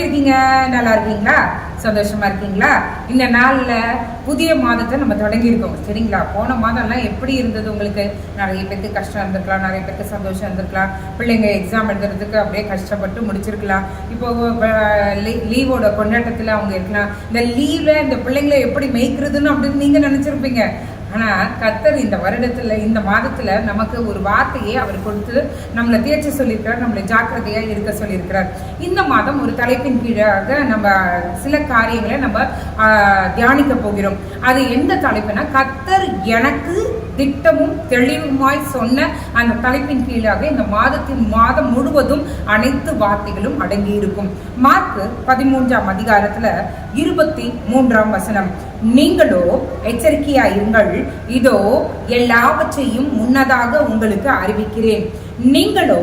இருக்கீங்க? நல்லா இருக்கீங்களா? சந்தோஷமா இருக்கீங்களா? இந்த நாள்ல புதிய மாதத்தை நம்ம தொடங்கியிருக்கோம். சரிங்களா? போன மாதம்லாம் எப்படி இருந்தது உங்களுக்கு? நிறைய பேருக்கு கஷ்டம் இருந்திருக்கலாம் நிறைய பேருக்கு சந்தோஷம் இருந்திருக்கலாம். பிள்ளைங்க எக்ஸாம் எழுதுறதுக்கு அப்படியே கஷ்டப்பட்டு முடிச்சிருக்கலாம். இப்போ லீவோட கொண்டாட்டத்தில் அவங்க இருக்கலாம். இந்த லீவில் இந்த பிள்ளைங்களை எப்படி மேய்க்கிறதுன்னு அப்படின்னு நீங்கள் நினச்சிருப்பீங்க. ஆனா கர்த்தர் இந்த வருடத்துல இந்த மாதத்துல நமக்கு ஒரு வார்த்தையை அவர் கொடுத்து நம்மளை தேர்ச்சி சொல்லியிருக்கிறார் நம்மளை ஜாக்கிரதையா இருக்க சொல்லியிருக்கிறார். இந்த மாதம் ஒரு தலைப்பின் கீழாக நம்ம சில காரியங்களை நம்ம தியானிக்க போகிறோம். அது எந்த தலைப்புனா கர்த்தர் எனக்கு திட்டமும் தெளிவுமாய் சொன்ன அந்த தலைப்பின் கீழாக இந்த மாதத்தின் மாதம் முழுவதும் அனைத்து வார்த்தைகளும் அடங்கியிருக்கும். மார்க் பதிமூன்றாம் அதிகாரத்துல இருபத்தி மூன்றாம் வசனம். நீங்களோ எச்சரிக்கையா இருங்கள் இதோ எல்லாவற்றையும் முன்னதாக உங்களுக்கு அறிவிக்கிறேன். நீங்களோ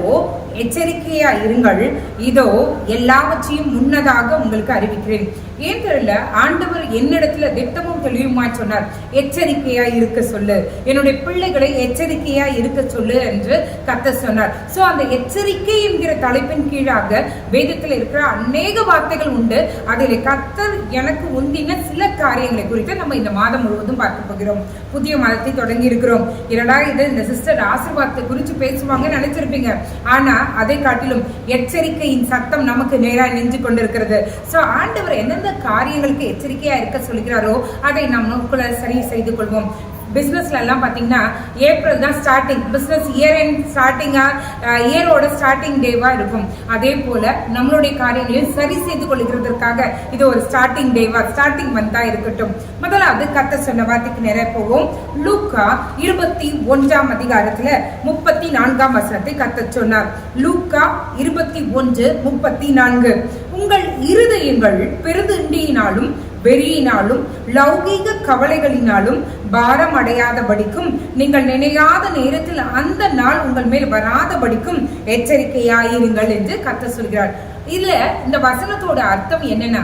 எச்சரிக்கையா இருங்கள். இதோ எல்லாவற்றையும் முன்னதாக உங்களுக்கு அறிவிக்கிறேன். ஏன் தெரியல? ஆண்டவர் என்னிடத்துல திட்டமும் தெளிவுமாய் சொன்னார். எச்சரிக்கையா இருக்க சொல்லு. என்னுடைய பிள்ளைகளை எச்சரிக்கையா இருக்க சொல்லு என்று கத்த சொன்னார். சோ அந்த எச்சரிக்கை என்கிற தலைப்பின் கீழாக வேதத்தில் இருக்கிற அநேக வார்த்தைகள் உண்டு. அதில் கத்தர் எனக்கு உந்தின சில காரியங்களை குறித்து நம்ம இந்த மாதம் முழுவதும் பார்க்க போகிறோம். புதிய மாதத்தை தொடங்கி இருக்கிறோம். இரண்டா இது? இந்த சிஸ்டர் ஆசீர்வாதத்தை குறித்து பேசுவாங்கன்னு நினைச்சிருப்பீங்க. ஆனா அதை காட்டிலும் எச்சரிக்கையின் சத்தம் நமக்கு நேராக நின்று கொண்டிருக்கிறது. சோ ஆண்டவர் எந்தெந்த காரியங்களுக்கு எச்சரிக்கையா இருக்க சொல்கிறாரோ அதை நாம் நோக்குள்ள சரி செய்து கொள்வோம். பிஸ்னஸ்லலாம் பார்த்தீங்கன்னா ஏப்ரல் தான் ஸ்டார்டிங் பிஸ்னஸ் இயர் எண்ட் ஸ்டார்டிங்காக இயரோட ஸ்டார்டிங் டேவாக இருக்கும். அதே போல் நம்மளுடைய காரியங்களையும் சரி செய்து கொள்கிறதற்காக இது ஒரு ஸ்டார்டிங் டேவாக ஸ்டார்டிங் மந்தாக இருக்கட்டும். முதலாவது கத்த சொன்ன வார்த்தைக்கு நிறைய போவோம். லூக்கா இருபத்தி ஒன்றாம் அதிகாரத்தில் முப்பத்தி நான்காம் வசனத்தை கத்த சொன்னார். லூக்கா இருபத்தி ஒன்று முப்பத்தி நான்கு. உங்கள் இருதயங்கள் பெருதுண்டியினாலும் வெறியினாலும் லௌகீக கவலைகளினாலும் பாரம் அடையாதபடிக்கும் நீங்கள் நினையாத நேரத்தில் அந்த நாள் உங்கள் மேல் வராதபடிக்கும் எச்சரிக்கையாயிருங்கள் என்று கத்த சொல்கிறார். இதுல இந்த வசனத்தோட அர்த்தம் என்னன்னா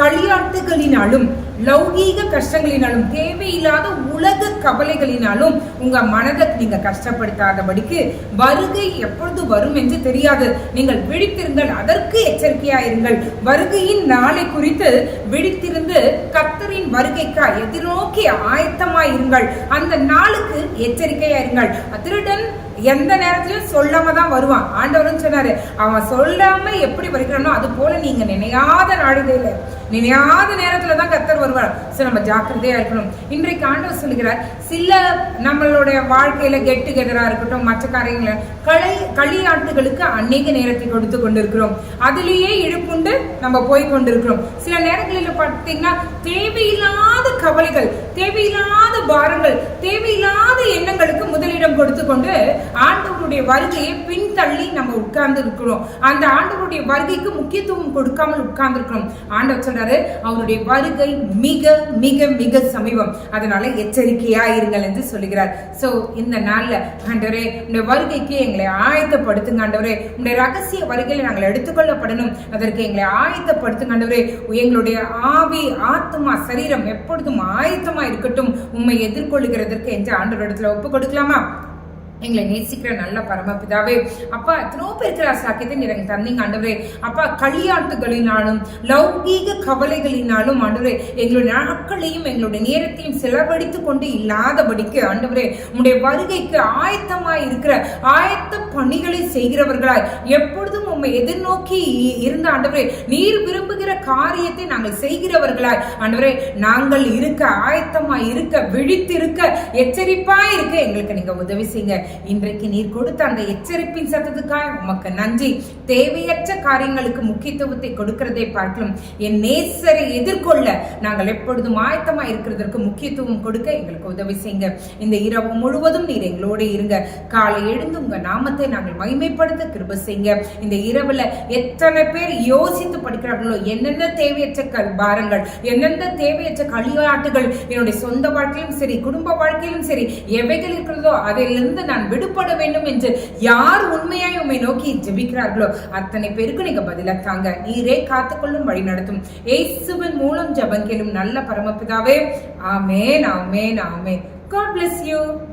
களியாட்டுகளினாலும் லௌகீக கஷ்டங்களினாலும் தேவையில்லாத உலக கவலைகளினாலும் உங்க மனதை நீங்க கஷ்டப்படுத்தாதபடிக்கு வருகை எப்பொழுது வரும் என்று தெரியாது. நீங்கள் விழித்திருங்கள் அதற்கு எச்சரிக்கையாயிருங்கள் வருகையின் நாளை குறித்து விழித்திருந்து கத்தரின் வருகைக்கா எதிர்நோக்கி ஆயத்தமாயிருங்கள். அந்த நாளுக்கு எச்சரிக்கையாயிருங்கள் திருடன் எந்த நேரத்திலையும் சொல்லாம தான் வருவான். ஆண்டவரும் சொன்னாரு அவன் சொல்லாம எப்படி வருகிறானோ அது போல நீங்க நினையாத நாடுகையில நினையாத நேரத்துல தான் கர்த்தர் வருவார். சோ நம்ம ஜாக்கிரதையா இருக்கணும். இன்றைக்கு ஆண்டவர் சொல்லுகிறார் சில நம்மளுடைய வாழ்க்கையில கெட்டு டுகெதரா இருக்கட்டும் மற்ற காரியங்கள களை களியாட்டுகளுக்கு அநேக நேரத்தை கொடுத்து கொண்டிருக்கிறோம். அதுலேயே இழுப்புண்டு நம்ம போய் கொண்டிருக்கிறோம். சில நேரங்களில் பார்த்தீங்கன்னா தேவையில்லாத கவலைகள் தேவையில்லாத பாரங்கள் தேவையில்லாத எண்ணங்களுக்கு முதலிடம் கொடுத்து கொண்டு ஆண்டவருடைய வருகையை பின்தள்ளி நம்ம உட்கார்ந்து இருக்கிறோம் அந்த ஆண்டவருடைய வருகைக்கு முக்கியத்துவம் கொடுக்காமல் உட்கார்ந்து இருக்கிறோம் ஆண்டவர் சொல்றாரு அவருடைய வருகை மிக மிக மிக சமீபம். அதனால எச்சரிக்கையா இருங்கள் என்று சொல்லுகிறார். சோ இந்த நாள்ல ஆண்டவரே உடைய வருகைக்கு எங்களை ஆயத்தப்படுத்துங்க ஆண்டவரே. உடைய ரகசிய வருகையில நாங்கள் எடுத்துக்கொள்ளப்படணும். அதற்கு எங்களை ஆயத்தப்படுத்துங்க ஆண்டவரே. எங்களுடைய ஆவி ஆத்மா சரீரம் எப்பொழுதும் ஆயத்தமா இருக்கட்டும். உண்மை எதிர்கொள்ளுகிறதற்கு என்று ஆண்டவரிடத்துல ஒப்பு கொடுக்கலாமா? எங்களை நேசிக்கிற நல்ல பரமபிதாவே. அப்பா எத்தனோ பேருக்கு சாக்கியத்தை எனக்கு தந்தீங்க ஆண்டவரே. அப்பா களியாட்டுகளினாலும் லௌகீக கவலைகளினாலும் ஆண்டவரே எங்களுடைய நாட்களையும் எங்களுடைய நேரத்தையும் செலவழித்து கொண்டு இல்லாதபடிக்கு ஆண்டவரே உங்களுடைய வருகைக்கு ஆயத்தமாய் இருக்கிற ஆயத்த பணிகளை செய்கிறவர்களாய் எப்பொழுதும் உண்மை எதிர்நோக்கி இருந்த ஆண்டவரே நீர் விரும்புகிற காரியத்தை நாங்கள் செய்கிறவர்களாய் ஆண்டவரே நாங்கள் இருக்க ஆயத்தமாய் இருக்க விழித்திருக்க எச்சரிப்பாய் இருக்க எங்களுக்கு நீங்க உதவி செய்யுங்க. இன்றைக்கு நீர் கொடுத்த அந்த எச்சரிப்பின் சத்தத்துக்காய் உமக்கு நன்றி. தேவையற்ற காரியங்களுக்கு முக்கியத்துவத்தை கொடுக்கிறதை பார்க்கலாம். என் நேசரை எதிர்கொள்ள நாங்கள் எப்பொழுதும் ஆயத்தமா இருக்கிறதற்கு முக்கியத்துவம் கொடுக்க எங்களுக்கு உதவி செய்யுங்க. இந்த இரவு முழுவதும் நீர் எங்களோட இருங்க. காலை எழுந்து உங்க நாமத்தை நாங்கள் மகிமைப்படுத்த கிருப செய்யுங்க. இந்த இரவுல எத்தனை பேர் யோசித்து படிக்கிறார்களோ என்னென்ன தேவையற்ற கல் பாரங்கள் என்னென்ன தேவையற்ற களியாட்டுகள் என்னுடைய சொந்த வாழ்க்கையிலும் சரி குடும்ப வாழ்க்கையிலும் சரி எவைகள் இருக்கிறதோ அதிலிருந்து நான் விடுபட வேண்டும் என்று யார் உண்மையாய் உண்மை நோக்கி ஜெபிக்கிறார்களோ அத்தனை பேருக்கு நீங்க பதிலா தாங்க. நீரே காத்துக்கொள்ளும் வழி நடத்தும். ஏசுவின் மூலம் ஜபங்கிலும் நல்ல பரமபிதாவே. ஆமேன் ஆமேன் ஆமேன். God bless you.